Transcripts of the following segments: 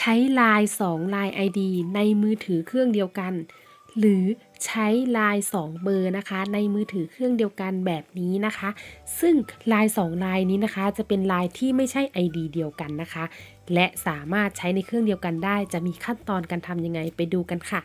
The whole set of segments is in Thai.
ใช้ไลน์2 l ล n e ID ในมือถือเครื่องเดียวกัน หรือใช้ไลน์2เบอร์นะคะ ในมือถือเครื่องเดียวกันแบบนี้นะคะ ซึ่งไลน์2ไลน์นี้นะคะ จะเป็นไลน์ที่ไม่ใช่ ID เดียวกันนะคะ และสามารถใช้ในเครื่องเดียวกันได้ จะมีขั้นตอนการทำยังไงไปดูกันค่ะ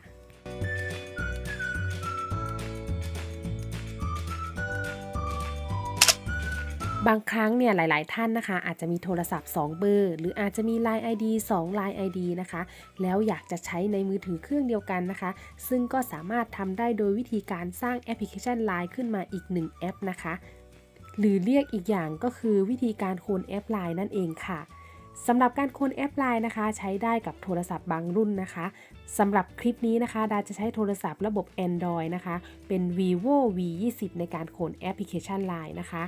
บางครั้งเนี่ยหลาย ๆ ท่านนะคะ อาจจะมีโทรศัพท์ 2 เบอร์ หรืออาจจะมี Line ID 2 Line ID นะคะ แล้วอยากจะใช้ในมือถือเครื่องเดียวกันนะคะ ซึ่งก็สามารถทำได้โดยวิธีการสร้างแอปพลิเคชัน Line ขึ้นมาอีก 1 แอปนะคะ หรือเรียกอีกอย่างก็คือวิธีการโคลนแอป Line นั่นเองค่ะสำหรับการโคลนแอป Line นะคะ ใช้ได้กับโทรศัพท์บางรุ่นนะคะสำหรับคลิปนี้นะคะ ดาจะใช้โทรศัพท์ระบบ Android นะคะ เป็น vivo v 2 0ในการโคลนแอปพลิเคชัน Line นะคะ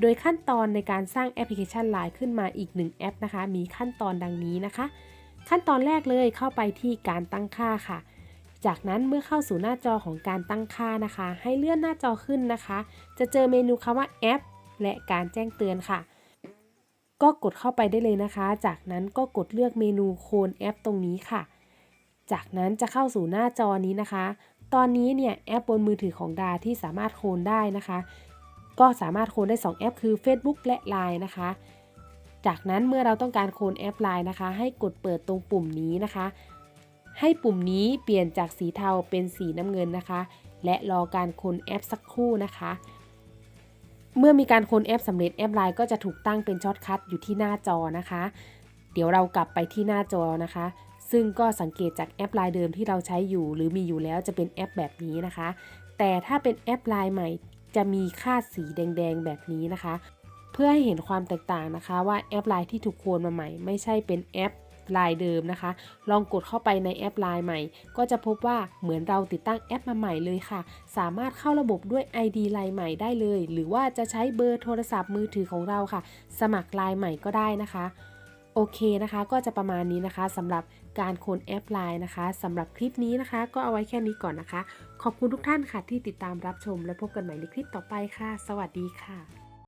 โดยขั้นตอนในการสร้างแอปพลิเคชัน Line ขึ้นมาอีก 1 แอปนะคะ มีขั้นตอนดังนี้นะคะ ขั้นตอนแรกเลยเข้าไปที่การตั้งค่าค่ะ จากนั้นเมื่อเข้าสู่หน้าจอของการตั้งค่านะคะ ให้เลื่อนหน้าจอขึ้นนะคะ จะเจอเมนูคำว่าแอป และการแจ้งเตือนค่ะ ก็กดเข้าไปได้เลยนะคะ จากนั้นก็กดเลือกเมนูโคนแอปตรงนี้ค่ะ จากนั้นจะเข้าสู่หน้าจอนี้นะคะ ตอนนี้เนี่ยแอปบนมือถือของดาที่สามารถโคลนได้นะคะ ก็สามารถโคลนได้ 2 แอป คือ Facebook และ Line นะคะ จากนั้นเมื่อเราต้องการโคลนแอป Line นะคะ ให้กดเปิดตรงปุ่มนี้นะคะ ให้ปุ่มนี้เปลี่ยนจากสีเทาเป็นสีน้ำเงินนะคะ และรอการโคลนแอปสักครู่นะคะ เมื่อมีการโคลนแอปสำเร็จแอป Line ก็จะถูกตั้งเป็นช็อตคัทอยู่ที่หน้าจอนะคะ เดี๋ยวเรากลับไปที่หน้าจอนะคะ ซึ่งก็สังเกตจากแอป Line เดิมที่เราใช้อยู่ หรือมีอยู่แล้วจะเป็นแอปแบบนี้นะคะแต่ถ้าเป็นแอป Line ใหม่ จะมีค่าสีแดง ๆ แบบนี้นะคะ เพื่อให้เห็นความแตกต่างนะคะว่าแอป Line ที่ถูกโคลนมาใหม่ ไม่ใช่เป็นแอป Line เดิมนะคะ ลองกดเข้าไปในแอป Line ใหม่ ก็จะพบว่าเหมือนเราติดตั้งแอปมาใหม่เลยค่ะ สามารถเข้าระบบด้วย ID Line ใหม่ได้เลย หรือว่าจะใช้เบอร์โทรศัพท์มือถือของเราค่ะ สมัคร Line ใหม่ก็ได้นะคะ โอเคนะคะก็จะประมาณนี้นะคะสำหรับการโคลนแอปไลน์นะคะสำหรับคลิปนี้นะคะ ก็เอาไว้แค่นี้ก่อนนะคะ ขอบคุณทุกท่านค่ะที่ติดตามรับชมและพบกันใหม่ในคลิปต่อไปค่ะ สวัสดีค่ะ